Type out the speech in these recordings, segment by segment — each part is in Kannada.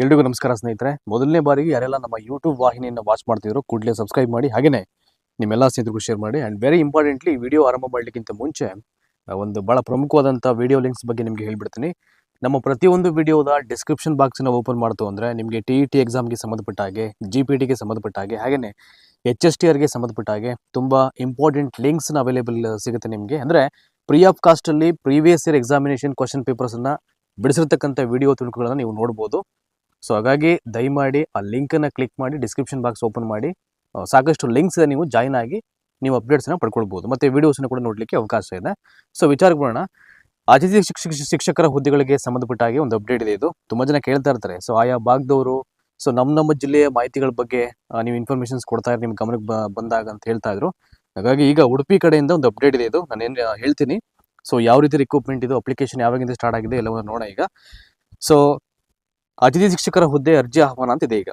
ಎಲ್ರಿಗೂ ನಮಸ್ಕಾರ ಸ್ನೇಹಿತರೆ. ಮೊದಲನೇ ಬಾರಿಗೆ ಯಾರೆಲ್ಲ ನಮ್ಮ ಯೂಟ್ಯೂಬ್ ವಾಹಿನಿಯನ್ನು ವಾಚ್ ಮಾಡ್ತಿದ್ರು ಕೂಡಲೇ ಸಬ್ಸ್ಕ್ರೈಬ್ ಮಾಡಿ. ಹಾಗೆಯೇ ನಿಮ್ಮೆಲ್ಲ ಸ್ನೇಹಿತರಿಗೂ ಶೇರ್ ಮಾಡಿ. ಆ್ಯಂಡ್ ವೆರಿ ಇಂಪಾರ್ಟೆಂಟ್ಲಿ ವಿಡಿಯೋ ಆರಂಭ ಮಾಡಲಿಕ್ಕಿಂತ ಮುಂಚೆ ಒಂದು ಭಾಳ ಪ್ರಮುಖವಾದಂಥ ವಿಡಿಯೋ ಲಿಂಕ್ಸ್ ಬಗ್ಗೆ ನಿಮಗೆ ಹೇಳ್ಬಿಡ್ತೀನಿ. ನಮ್ಮ ಪ್ರತಿಯೊಂದು ವಿಡಿಯೋದ ಡಿಸ್ಕ್ರಿಪ್ಷನ್ ಬಾಕ್ಸನ್ನು ಓಪನ್ ಮಾಡ್ತು ಅಂದರೆ ನಿಮಗೆ ಟಿ ಇ ಟಿ ಎಕ್ಸಾಮ್ಗೆ ಸಂಬಂಧಪಟ್ಟ ಹಾಗೆ ಜಿ ಪಿ ಟಿಗೆ ಸಂಬಂಧಪಟ್ಟ ಹಾಗೆ ಹಾಗೆಯೇ ಎಚ್ ಎಸ್ ಟಿ ಆರ್ಗೆ ಸಂಬಂಧಪಟ್ಟ ಹಾಗೆ ತುಂಬ ಇಂಪಾರ್ಟೆಂಟ್ ಲಿಂಕ್ಸ್ನ ಅವೈಲೇಬಲ್ ಸಿಗುತ್ತೆ ನಿಮಗೆ. ಅಂದರೆ ಫ್ರೀ ಆಫ್ ಕಾಸ್ಟಲ್ಲಿ ಪ್ರೀವಿಯಸ್ ಇಯರ್ ಎಕ್ಸಾಮಿನೇಷನ್ ಕ್ವಶನ್ ಪೇಪರ್ಸನ್ನು ಬಿಡಿಸಿರ್ತಕ್ಕಂಥ ವಿಡಿಯೋ ತುಣುಕುಗಳನ್ನು ನೀವು ನೋಡ್ಬೋದು. ಸೊ ಹಾಗಾಗಿ ದಯಮಾಡಿ ಆ ಲಿಂಕನ್ನು ಕ್ಲಿಕ್ ಮಾಡಿ ಡಿಸ್ಕ್ರಿಪ್ಷನ್ ಬಾಕ್ಸ್ ಓಪನ್ ಮಾಡಿ ಸಾಕಷ್ಟು ಲಿಂಕ್ಸ್ ನೀವು ಜಾಯ್ನ್ ಆಗಿ ನೀವು ಅಪ್ಡೇಟ್ಸ್ನ ಪಡ್ಕೊಳ್ಬೋದು. ಮತ್ತು ವಿಡಿಯೋಸ್ನ ಕೂಡ ನೋಡಲಿಕ್ಕೆ ಅವಕಾಶ ಇದೆ. ಸೊ ವಿಚಾರಕ್ಕೆ ಬರೋಣ. ಅತಿಥಿ ಶಿಕ್ಷಕ ಶಿಕ್ಷಕರ ಹುದ್ದೆಗಳಿಗೆ ಸಂಬಂಧಪಟ್ಟ ಹಾಗೆ ಒಂದು ಅಪ್ಡೇಟ್ ಇದೆ ಇದು. ತುಂಬ ಜನ ಕೇಳ್ತಾ ಇರ್ತಾರೆ. ಸೊ ಆಯಾ ಭಾಗದವರು ಸೊ ನಮ್ಮ ನಮ್ಮ ಜಿಲ್ಲೆಯ ಮಾಹಿತಿಗಳ ಬಗ್ಗೆ ನೀವು ಇನ್ಫಾರ್ಮೇಷನ್ಸ್ ಕೊಡ್ತಾ ಇರೋ ನಿಮ್ಮ ಗಮನಕ್ಕೆ ಬಂದಾಗ ಅಂತ ಹೇಳ್ತಾ ಇದ್ರು. ಹಾಗಾಗಿ ಈಗ ಉಡುಪಿ ಕಡೆಯಿಂದ ಒಂದು ಅಪ್ಡೇಟ್ ಇದೆ ಇದು. ನಾನು ಏನು ಹೇಳ್ತೀನಿ. ಸೊ ಯಾವ ರೀತಿ ರಿಕ್ರೂಟ್ಮೆಂಟ್ ಇದು ಅಪ್ಲಿಕೇಶನ್ ಯಾವಾಗಿಂದ ಸ್ಟಾರ್ಟ್ ಆಗಿದೆ ಎಲ್ಲವನ್ನು ನೋಡೋಣ ಈಗ. ಸೊ ಅತಿಥಿ ಶಿಕ್ಷಕರ ಹುದ್ದೆ ಅರ್ಜಿ ಆಹ್ವಾನ ಅಂತಿದೆ ಈಗ.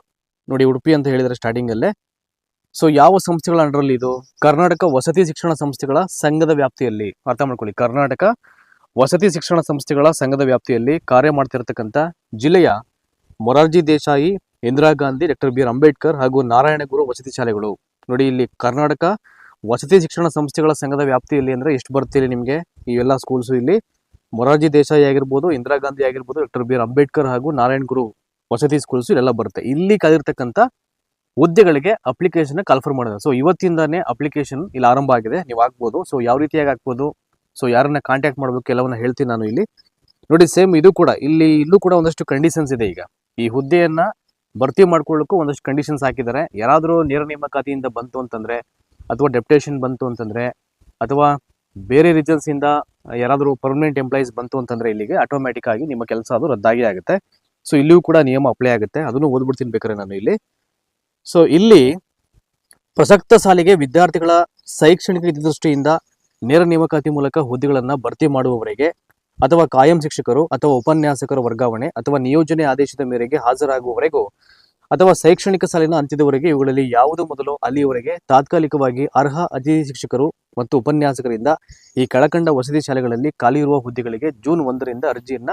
ನೋಡಿ ಉಡುಪಿ ಅಂತ ಹೇಳಿದರೆ ಸ್ಟಾರ್ಟಿಂಗಲ್ಲೇ ಸೊ ಯಾವ ಸಂಸ್ಥೆಗಳ ಅಂಡರಲ್ಲಿ ಇದು? ಕರ್ನಾಟಕ ವಸತಿ ಶಿಕ್ಷಣ ಸಂಸ್ಥೆಗಳ ಸಂಘದ ವ್ಯಾಪ್ತಿಯಲ್ಲಿ. ಅರ್ಥ ಮಾಡ್ಕೊಳ್ಳಿ. ಕರ್ನಾಟಕ ವಸತಿ ಶಿಕ್ಷಣ ಸಂಸ್ಥೆಗಳ ಸಂಘದ ವ್ಯಾಪ್ತಿಯಲ್ಲಿ ಕಾರ್ಯ ಮಾಡ್ತಿರತಕ್ಕಂಥ ಜಿಲ್ಲೆಯ Morarji Desai, Indira Gandhi, doctor B. R Ambedkar ಹಾಗೂ ನಾರಾಯಣಗುರು ವಸತಿ ಶಾಲೆಗಳು. ನೋಡಿ ಇಲ್ಲಿ ಕರ್ನಾಟಕ ವಸತಿ ಶಿಕ್ಷಣ ಸಂಸ್ಥೆಗಳ ಸಂಘದ ವ್ಯಾಪ್ತಿಯಲ್ಲಿ ಅಂದರೆ ಎಷ್ಟು ನಿಮಗೆ? ಈ ಎಲ್ಲ ಸ್ಕೂಲ್ಸು ಇಲ್ಲಿ ಮೊರಾರ್ಜಿ ದೇಸಾಯಿ ಆಗಿರ್ಬೋದು, ಇಂದಿರಾ ಗಾಂಧಿ ಆಗಿರ್ಬೋದು, ಡಾಕ್ಟರ್ ಬಿ ಆರ್ ಅಂಬೇಡ್ಕರ್ ಹಾಗೂ ನಾರಾಯಣ್ ಗುರು ವಸತಿ ಸ್ಕೂಲ್ಸ್ ಇಲ್ಲೆಲ್ಲ ಬರುತ್ತೆ. ಇಲ್ಲಿ ಕಲಿರ್ತಕ್ಕಂಥ ಹುದ್ದೆಗಳಿಗೆ ಅಪ್ಲಿಕೇಶನ್ ಕಾಲ್ಫರ್ ಮಾಡಿದೆ ಸೊ ಇವತ್ತಿಂದಾನೇ ಅಪ್ಲಿಕೇಶನ್ ಇಲ್ಲಿ ಆರಂಭ ಆಗಿದೆ. ನೀವು ಹಾಕ್ಬೋದು ಸೊ ಯಾವ ರೀತಿಯಾಗಿ ಹಾಕ್ಬೋದು ಸೊ ಯಾರನ್ನ ಕಾಂಟ್ಯಾಕ್ಟ್ ಮಾಡಬೇಕು? ಎಲ್ಲವನ್ನ ಹೇಳ್ತೀನಿ ನಾನು ಇಲ್ಲಿ. ನೋಡಿ ಸೇಮ್ ಇದು ಕೂಡ. ಇಲ್ಲಿ, ಇಲ್ಲೂ ಕೂಡ ಒಂದಷ್ಟು ಕಂಡೀಷನ್ಸ್ ಇದೆ ಈಗ. ಈ ಹುದ್ದೆಯನ್ನ ಭರ್ತಿ ಮಾಡ್ಕೊಳ್ಳೋಕ್ಕೂ ಒಂದಷ್ಟು ಕಂಡೀಷನ್ಸ್ ಹಾಕಿದ್ದಾರೆ. ಯಾರಾದರೂ ನೇರ ನೇಮಕಾತಿಯಿಂದ ಬಂತು ಅಂತಂದ್ರೆ, ಅಥವಾ ಡೆಪ್ಟೇಷನ್ ಬಂತು ಅಂತಂದ್ರೆ, ಅಥವಾ ಬೇರೆ ರೀಸನ್ಸ್ ಇಂದ ಯಾರಾದರೂ ಪರ್ಮನೆಂಟ್ ಎಂಪ್ಲಾಯೀಸ್ ಬಂತು ಅಂತಂದ್ರೆ ಇಲ್ಲಿಗೆ ಆಟೋಮ್ಯಾಟಿಕ್ ಆಗಿ ನಿಮ್ಮ ಕೆಲಸ ಅದು ರದ್ದಾಗಿ ಆಗುತ್ತೆ. ಸೊ ಇಲ್ಲಿಯೂ ಕೂಡ ನಿಯಮ ಅಪ್ಲೈ ಆಗುತ್ತೆ. ಅದನ್ನು ಓದ್ಬಿಡ್ತೀನಿ ಬೇಕಾದ್ರೆ ನಾನು ಇಲ್ಲಿ. ಸೊ ಇಲ್ಲಿ ಪ್ರಸಕ್ತ ಸಾಲಿಗೆ ವಿದ್ಯಾರ್ಥಿಗಳ ಶೈಕ್ಷಣಿಕ ಹಿತದೃಷ್ಟಿಯಿಂದ ನೇರ ನೇಮಕಾತಿ ಮೂಲಕ ಹುದ್ದೆಗಳನ್ನು ಭರ್ತಿ ಮಾಡುವವರೆಗೆ ಅಥವಾ ಕಾಯಂ ಶಿಕ್ಷಕರು ಅಥವಾ ಉಪನ್ಯಾಸಕರ ವರ್ಗಾವಣೆ ಅಥವಾ ನಿಯೋಜನೆ ಆದೇಶದ ಮೇರೆಗೆ ಹಾಜರಾಗುವವರೆಗೂ ಅಥವಾ ಶೈಕ್ಷಣಿಕ ಸಾಲಿನ ಅಂತ್ಯದವರೆಗೆ ಇವುಗಳಲ್ಲಿ ಯಾವುದು ಮೊದಲು, ಅಲ್ಲಿಯವರೆಗೆ ತಾತ್ಕಾಲಿಕವಾಗಿ ಅರ್ಹ ಅತಿಥಿ ಶಿಕ್ಷಕರು ಮತ್ತು ಉಪನ್ಯಾಸಕರಿಂದ ಈ ಕೆಳಕಂಡ ವಸತಿ ಶಾಲೆಗಳಲ್ಲಿ ಖಾಲಿ ಇರುವ ಹುದ್ದೆಗಳಿಗೆ ಜೂನ್ ಒಂದರಿಂದ ಅರ್ಜಿಯನ್ನ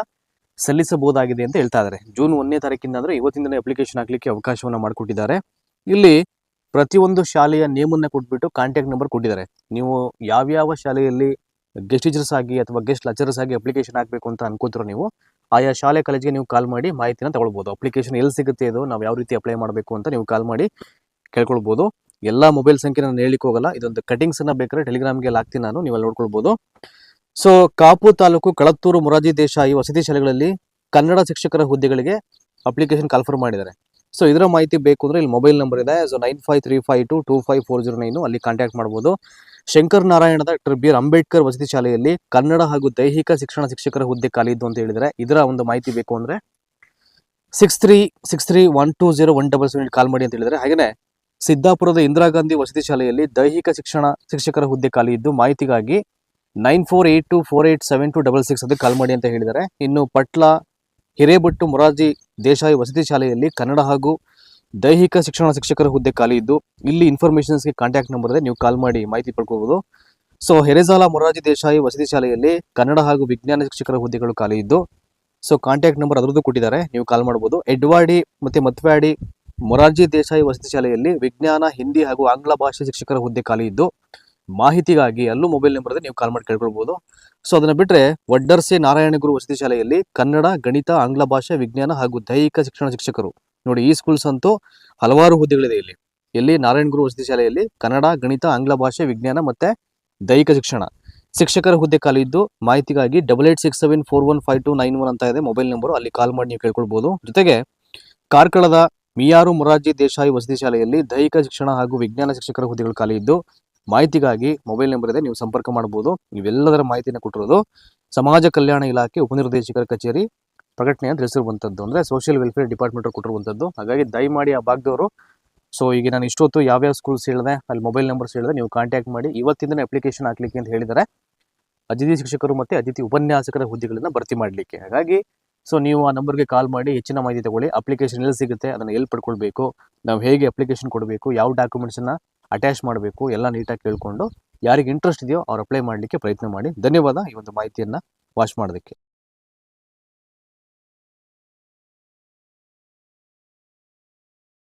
ಸಲ್ಲಿಸಬಹುದಾಗಿದೆ ಅಂತ ಹೇಳ್ತಾ ಇದ್ದಾರೆ ಜೂನ್ ಒಂದನೇ ತಾರೀಕಿಂದ ಅಂದ್ರೆ ಇವತ್ತಿಂದನೇ ಅಪ್ಲಿಕೇಶನ್ ಹಾಕ್ಲಿಕ್ಕೆ ಅವಕಾಶವನ್ನ ಮಾಡಿಕೊಟ್ಟಿದ್ದಾರೆ. ಇಲ್ಲಿ ಪ್ರತಿಯೊಂದು ಶಾಲೆಯ ನೇಮನ್ನ ಕೊಟ್ಬಿಟ್ಟು ಕಾಂಟ್ಯಾಕ್ಟ್ ನಂಬರ್ ಕೊಟ್ಟಿದ್ದಾರೆ. ನೀವು ಯಾವ್ಯಾವ ಶಾಲೆಯಲ್ಲಿ ಗೆಸ್ಟ್ ಟೀಚರ್ಸ್ ಆಗಿ ಅಥವಾ ಗೆಸ್ಟ್ ಲೆಕ್ಚರರ್ಸ್ ಆಗಿ ಅಪ್ಲಿಕೇಶನ್ ಹಾಕಬೇಕು ಅಂತ ಅನ್ಕೋತಿರೋ ನೀವು, ಆಯಾ ಶಾಲೆ ಕಾಲೇಜ್ಗೆ ನೀವು ಕಾಲ್ ಮಾಡಿ ಮಾಹಿತಿನ ತಗೊಳ್ಬೋದು. ಅಪ್ಲಿಕೇಶನ್ ಎಲ್ಲಿ ಸಿಗುತ್ತೆ ಇದು ನಾವು ಯಾವ ರೀತಿ ಅಪ್ಲೈ ಮಾಡಬೇಕು ಅಂತ ನೀವು ಕಾಲ್ ಮಾಡಿ ಕೇಳ್ಕೊಳ್ಬೋದು. ಎಲ್ಲ ಮೊಬೈಲ್ ಸಂಖ್ಯೆ ನಾನು ಹೇಳಿಕ್ಕೆ ಹೋಗಲ್ಲ. ಇದೊಂದು ಕಟಿಂಗ್ಸ್ ಅನ್ನ ಬೇಕಾದ್ರೆ ಟೆಲಿಗ್ರಾಮ್ಗೆ ಹಾಕ್ತೀನಿ ನಾನು, ನೀವೆಲ್ಲ ನೋಡ್ಕೊಳ್ಬಹುದು ಸೊ ಕಾಪು ತಾಲೂಕು ಕಳತ್ತೂರು ಮೊರಾರ್ಜಿ ದೇಶಾಯಿ ವಸತಿ ಶಾಲೆಗಳಲ್ಲಿ ಕನ್ನಡ ಶಿಕ್ಷಕರ ಹುದ್ದೆಗಳಿಗೆ ಅಪ್ಲಿಕೇಶನ್ ಕಾಲ್ಫರ್ ಮಾಡಿದ್ದಾರೆ. ಸೊ ಇದರ ಮಾಹಿತಿ ಬೇಕು ಅಂದ್ರೆ ಇಲ್ಲಿ ಮೊಬೈಲ್ ನಂಬರ್ ಇದೆ. So nine five three five two two five four zero nine ಅಲ್ಲಿ ಕಾಂಟ್ಯಾಕ್ಟ್ ಮಾಡ್ಬೋದು. Shankar Narayana doctor B R Ambedkar ವಸತಿ ಶಾಲೆಯಲ್ಲಿ ಕನ್ನಡ ಹಾಗೂ ದೈಹಿಕ ಶಿಕ್ಷಣ ಶಿಕ್ಷಕರ ಹುದ್ದೆ ಖಾಲಿ ಇದ್ದು ಅಂತ ಹೇಳಿದರೆ ಇದರ ಒಂದು ಮಾಹಿತಿ ಬೇಕು ಅಂದ್ರೆ six three six three one two zero one double seven call ಮಾಡಿ ಅಂತ ಹೇಳಿದರೆ ಹಾಗೆಯೇ ಸಿದ್ದಾಪುರದ ಇಂದಿರಾ ಗಾಂಧಿ ವಸತಿ ಶಾಲೆಯಲ್ಲಿ ದೈಹಿಕ ಶಿಕ್ಷಣ ಶಿಕ್ಷಕರ ಹುದ್ದೆ ಖಾಲಿ ಇದ್ದು ಮಾಹಿತಿಗಾಗಿ nine four eight two four eight seven two double six ಅದಕ್ಕೆ ಕಾಲ್ ಮಾಡಿ ಅಂತ ಹೇಳಿದ್ದಾರೆ. ಇನ್ನು ಪಟ್ಲ ಹಿರೇಬಟ್ಟು ಮೊರಾರ್ಜಿ ದೇಶಾಯಿ ವಸತಿ ಶಾಲೆಯಲ್ಲಿ ಕನ್ನಡ ಹಾಗೂ ದೈಹಿಕ ಶಿಕ್ಷಣ ಶಿಕ್ಷಕರ ಹುದ್ದೆ ಖಾಲಿ ಇದ್ದು ಇಲ್ಲಿ ಇನ್ಫಾರ್ಮೇಷನ್ಸ್ಗೆ ಕಾಂಟ್ಯಾಕ್ಟ್ ನಂಬರ್ ಇದೆ ನೀವು ಕಾಲ್ ಮಾಡಿ ಮಾಹಿತಿ ಪಡ್ಕೋಬಹುದು ಸೊ, ಹೆರೆಜಾಲ, ಮೊರಾರ್ಜಿ ದೇಶಾಯಿ ವಸತಿ ಶಾಲೆಯಲ್ಲಿ ಕನ್ನಡ ಹಾಗೂ ವಿಜ್ಞಾನ ಶಿಕ್ಷಕರ ಹುದ್ದೆಗಳು ಖಾಲಿ ಇದ್ದು ಸೊ, ಕಾಂಟ್ಯಾಕ್ಟ್ ನಂಬರ್ ಅದರದ್ದು ಕೊಟ್ಟಿದ್ದಾರೆ. ನೀವು ಕಾಲ್ ಮಾಡಬಹುದು ಎಡ್ವಾಡಿ ಮತ್ತೆ ಮತ್ವಾಡಿ ಮೊರಾರ್ಜಿ ದೇಸಾಯಿ ವಸತಿ ಶಾಲೆಯಲ್ಲಿ ವಿಜ್ಞಾನ, ಹಿಂದಿ ಹಾಗೂ ಆಂಗ್ಲ ಭಾಷೆ ಶಿಕ್ಷಕರ ಹುದ್ದೆ ಖಾಲಿ ಇದ್ದು, ಮಾಹಿತಿಗಾಗಿ ಅಲ್ಲೂ ಮೊಬೈಲ್ ನಂಬರ್ ನೀವು ಕಾಲ್ ಮಾಡಿ ಕೇಳ್ಕೊಳ್ಬಹುದು ಸೊ ಅದನ್ನ ಬಿಟ್ಟರೆ ವಡ್ಡರ್ಸೆ ನಾರಾಯಣಗುರು ವಸತಿ ಶಾಲೆಯಲ್ಲಿ ಕನ್ನಡ, ಗಣಿತ, ಆಂಗ್ಲ ಭಾಷೆ, ವಿಜ್ಞಾನ ಹಾಗೂ ದೈಹಿಕ ಶಿಕ್ಷಣ ಶಿಕ್ಷಕರು. ನೋಡಿ, ಈ ಸ್ಕೂಲ್ಸ್ ಅಂತೂ ಹಲವಾರು ಹುದ್ದೆಗಳಿದೆ ಇಲ್ಲಿ. ಇಲ್ಲಿ ನಾರಾಯಣಗುರು ವಸತಿ ಶಾಲೆಯಲ್ಲಿ ಕನ್ನಡ, ಗಣಿತ, ಆಂಗ್ಲ ಭಾಷೆ, ವಿಜ್ಞಾನ ಮತ್ತೆ ದೈಹಿಕ ಶಿಕ್ಷಣ. ಶಿಕ್ಷಕರ ಹುದ್ದೆ ಖಾಲಿ ಇದ್ದು, ಮಾಹಿತಿಗಾಗಿ double eight six seven four one five two nine one ಅಂತ ಇದೆ ಮೊಬೈಲ್ ನಂಬರ್ ಅಲ್ಲಿ ಕಾಲ್ ಮಾಡಿ ನೀವು ಕೇಳ್ಕೊಳ್ಬೋದು. ಜೊತೆಗೆ ಕಾರ್ಕಳದ ಮಿಯಾರು ಮೊರಾರ್ಜಿ ದೇಶಾಯಿ ವಸತಿ ಶಾಲೆಯಲ್ಲಿ ದೈಹಿಕ ಶಿಕ್ಷಣ ಹಾಗೂ ವಿಜ್ಞಾನ ಶಿಕ್ಷಕರ ಹುದ್ದೆಗಳು ಖಾಲಿ ಇದ್ದು, ಮಾಹಿತಿಗಾಗಿ ಮೊಬೈಲ್ ನಂಬರ್ ಇದೆ ನೀವು ಸಂಪರ್ಕ ಮಾಡಬಹುದು. ಇವೆಲ್ಲದರ ಮಾಹಿತಿಯನ್ನು ಕೊಟ್ಟಿರೋದು ಸಮಾಜ ಕಲ್ಯಾಣ ಇಲಾಖೆ ಉಪನಿರ್ದೇಶಕರ ಕಚೇರಿ ಪ್ರಕಟಣೆ ಅಂತ ಹೆಸರುವಂಥದ್ದು ಅಂದರೆ ಸೋಷಿಯಲ್ ವೆಲ್ಫೇರ್ ಡಿಪಾರ್ಟ್ಮೆಂಟ್ ಕೊಟ್ಟಿರುವಂಥದ್ದು ಹಾಗಾಗಿ ದಯಮಾಡಿ ಆ ಭಾಗದವರು. ಸೊ ಈಗ ನಾನು ಇಷ್ಟೊತ್ತು ಯಾವ್ಯಾವ ಸ್ಕೂಲ್ಸ್ ಹೇಳಿದೆ, ಅಲ್ಲಿ ಮೊಬೈಲ್ ನಂಬರ್ಸ್ ಹೇಳಿದೆ, ನೀವು ಕಾಂಟ್ಯಾಕ್ಟ್ ಮಾಡಿ. ಇವತ್ತಿಂದನೇ ಅಪ್ಲಿಕೇಶನ್ ಹಾಕ್ಲಿಕ್ಕೆ ಅಂತ ಹೇಳಿದರೆ ಅತಿಥಿ ಶಿಕ್ಷಕರು ಮತ್ತು ಅತಿಥಿ ಉಪನ್ಯಾಸಕರ ಹುದ್ದೆಗಳನ್ನ ಭರ್ತಿ ಮಾಡಲಿಕ್ಕೆ. ಹಾಗಾಗಿ ಸೊ ನೀವು ಆ ನಂಬರ್ಗೆ ಕಾಲ್ ಮಾಡಿ ಹೆಚ್ಚಿನ ಮಾಹಿತಿ ತಗೊಳ್ಳಿ. ಅಪ್ಲಿಕೇಶನ್ ಎಲ್ಲಿ ಸಿಗುತ್ತೆ, ಅದನ್ನು ಎಲ್ಲಿ ಪಡ್ಕೊಳ್ಬೇಕು, ನಾವು ಹೇಗೆ ಅಪ್ಲಿಕೇಶನ್ ಕೊಡಬೇಕು, ಯಾವ ಡಾಕ್ಯುಮೆಂಟ್ಸನ್ನು ಅಟ್ಯಾಚ್ ಮಾಡಬೇಕು, ಎಲ್ಲ ನೀಟಾಗಿ ಕೇಳಿಕೊಂಡು ಯಾರಿಗೆ ಇಂಟ್ರೆಸ್ಟ್ ಇದೆಯೋ ಅವ್ರು ಅಪ್ಲೈ ಮಾಡಲಿಕ್ಕೆ ಪ್ರಯತ್ನ ಮಾಡಿ. ಧನ್ಯವಾದ ಈ ಒಂದು ಮಾಹಿತಿಯನ್ನು ವಾಚ್ ಮಾಡೋದಕ್ಕೆ.